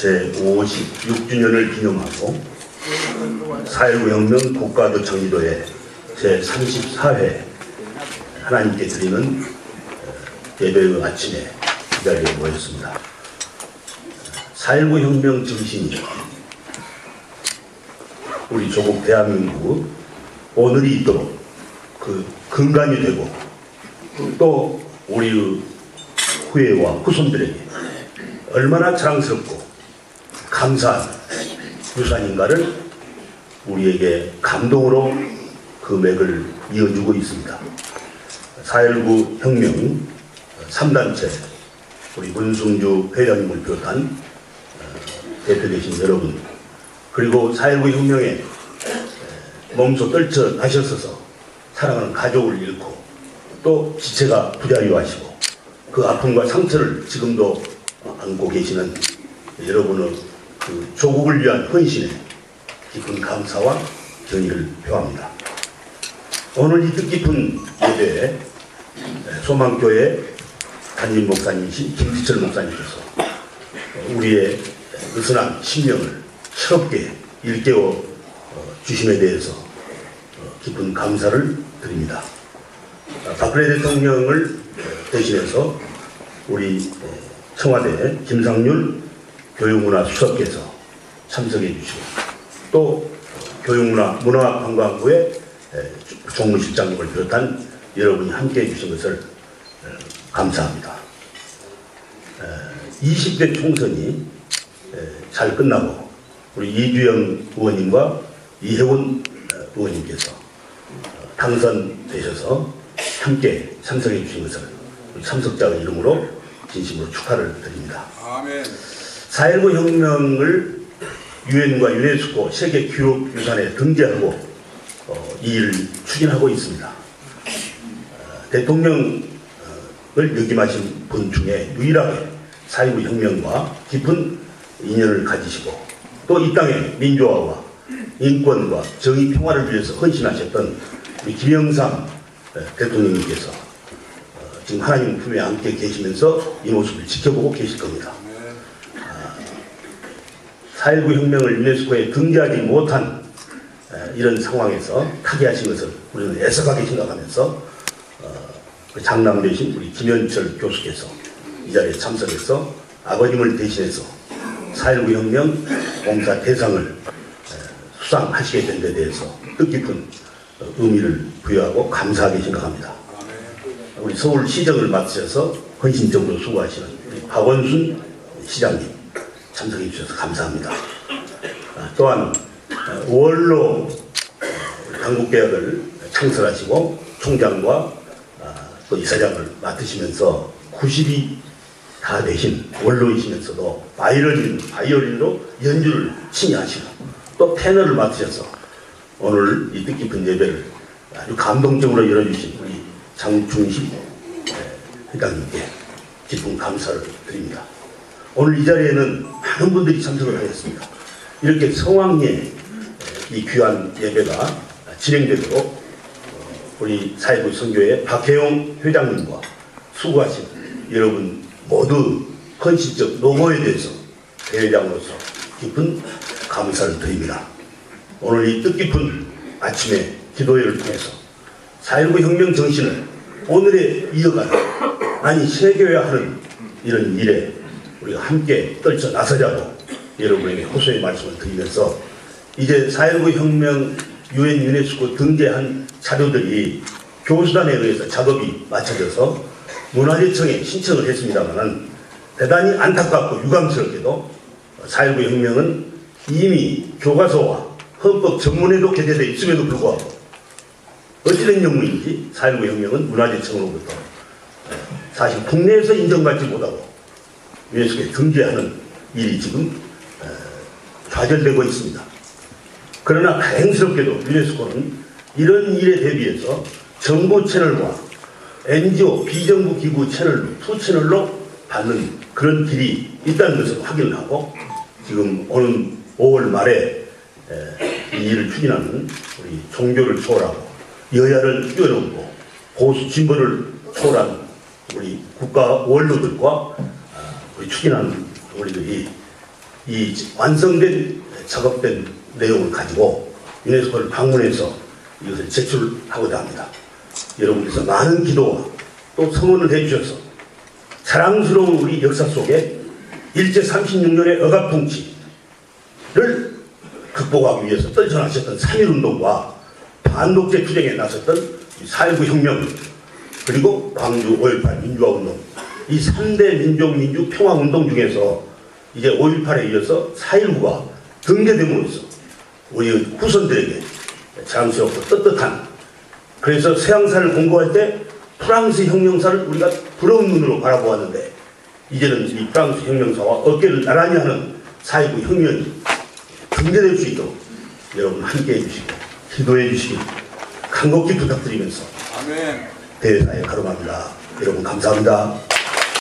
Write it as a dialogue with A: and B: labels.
A: 제56주년을 기념하고 4.19 혁명 국가도 정의도의 제34회 하나님께 드리는 예배의 아침에 이 자리에 모였습니다. 4.19 혁명 정신이 우리 조국 대한민국 오늘이 있도록 그 근간이 되고 또 우리의 후예와 후손들에게 얼마나 자랑스럽고 감사한 유산인가를 우리에게 감동으로 그 맥을 이어주고 있습니다. 4.19 혁명 3단체 우리 문승주 회장님을 비롯한 어, 대표 되신 여러분 그리고 4.19 혁명에 몸소 떨쳐 나셨어서 사랑하는 가족을 잃고 또 지체가 부자유하시고 그 아픔과 상처를 지금도 안고 계시는 여러분의 그 조국을 위한 헌신에 깊은 감사와 경의를 표합니다. 오늘 이 뜻깊은 예배에 소망교회 담임 목사님이신 김지철 목사님께서 우리의 느슨한 심령을 새롭게 일깨워 주심에 대해서 깊은 감사를 드립니다. 박근혜 대통령을 대신해서 우리 청와대 김상률 교육문화 수석께서 참석해 주시고 또 교육문화 문화관광부의 종무실장님을 비롯한 여러분이 함께해 주신 것을 감사합니다. 20대 총선이 잘 끝나고 우리 이주영 의원님과 이혜원 의원님께서 당선되셔서 함께 참석해 주신 것을 참석자의 이름으로 진심으로 축하를 드립니다.
B: 아멘.
A: 4.19 혁명을 유엔과 유네스코 세계 기록 유산에 등재하고 어, 이 일을 추진하고 있습니다. 어, 대통령을 역임하신 분 중에 유일하게 4.19 혁명과 깊은 인연을 가지시고 또 이 땅의 민주화와 인권과 정의 평화를 위해서 헌신하셨던 우리 김영삼 대통령님께서 어, 지금 하나님 품에 안겨 계시면서 이 모습을 지켜보고 계실 겁니다. 4.19 혁명을 유네스코에 등재하지 못한 에, 이런 상황에서 타개하신 것을 우리는 애석하게 생각하면서 어, 그 장남 되신 우리 김현철 교수께서 이 자리에 참석해서 아버님을 대신해서 4.19 혁명 봉사 대상을 에, 수상하시게 된 데 대해서 뜻깊은 어, 의미를 부여하고 감사하게 생각합니다. 우리 서울 시정을 맡으셔서 헌신적으로 수고하시는 박원순 시장님 참석해 주셔서 감사합니다. 아, 또한 어, 원로 당국개혁을 창설하시고 총장과 아, 또 이사장을 맡으시면서 90이 다 되신 원로이시면서도 바이올린, 바이올린으로 연주를 친히 하시고 또 테너를 맡으셔서 오늘 이 뜻깊은 예배를 아주 감동적으로 열어주신 우리 장충식 회장님께 깊은 감사를 드립니다. 오늘 이 자리에는 많은 분들이 참석을 하였습니다. 이렇게 성황리에 이 귀한 예배가 진행되도록 어, 우리 사회부 선교회 박혜용 회장님과 수고하신 여러분 모두 헌신적 노고에 대해서 대회장으로서 깊은 감사를 드립니다. 오늘 이 뜻깊은 아침에 기도회를 통해서 4.19 혁명 정신을 오늘에 이어가는 아니 세계화 하는 이런 일에 우리가 함께 떨쳐 나서자고 여러분에게 호소의 말씀을 드리면서 이제 4.19 혁명 유엔 유네스코 등재한 자료들이 교수단에 의해서 작업이 마쳐져서 문화재청에 신청을 했습니다만은 대단히 안타깝고 유감스럽게도 4.19 혁명은 이미 교과서와 헌법 전문에도 게재되어 있음에도 불구하고 어찌된 영문인지 4.19 혁명은 문화재청으로부터 사실 국내에서 인정받지 못하고 유네스코에 등재하는 일이 지금 좌절되고 있습니다. 그러나 다행스럽게도 유네스코는 이런 일에 대비해서 정부 채널과 NGO, 비정부 기구 채널, 투 채널로 받는 그런 길이 있다는 것을 확인을 하고 지금 오는 5월 말에 이 일을 추진하는 우리 종교를 초월하고 여야를 뛰어넘고 보수 진보를 초월한 우리 국가 원로들과 우리 추진하는 우리들이 이 완성된 작업된 내용을 가지고 유네스코를 방문해서 이것을 제출하고자 합니다. 여러분께서 많은 기도와 또 성원을 해주셔서 자랑스러운 우리 역사 속에 일제 36년의 억압통치를 극복하기 위해서 떨쳐나셨던 3.1운동과 반독재 투쟁에 나섰던 4.19 혁명 그리고 광주 5.18 민주화운동 이 3대 민족민주 평화운동 중에서 이제 5.18에 이어서 4.19가 등재됨으로써 우리 후손들에게 자랑스럽고 떳떳한 그래서 서양사를 공부할 때 프랑스 혁명사를 우리가 부러운 눈으로 바라보았는데 이제는 이 프랑스 혁명사와 어깨를 나란히 하는 4.19 혁명이 등재될 수 있도록 여러분 함께 해 주시고 기도해 주시기 간곡히 부탁드리면서
B: 아멘.
A: 대회사에 가름합니다. 여러분 감사합니다.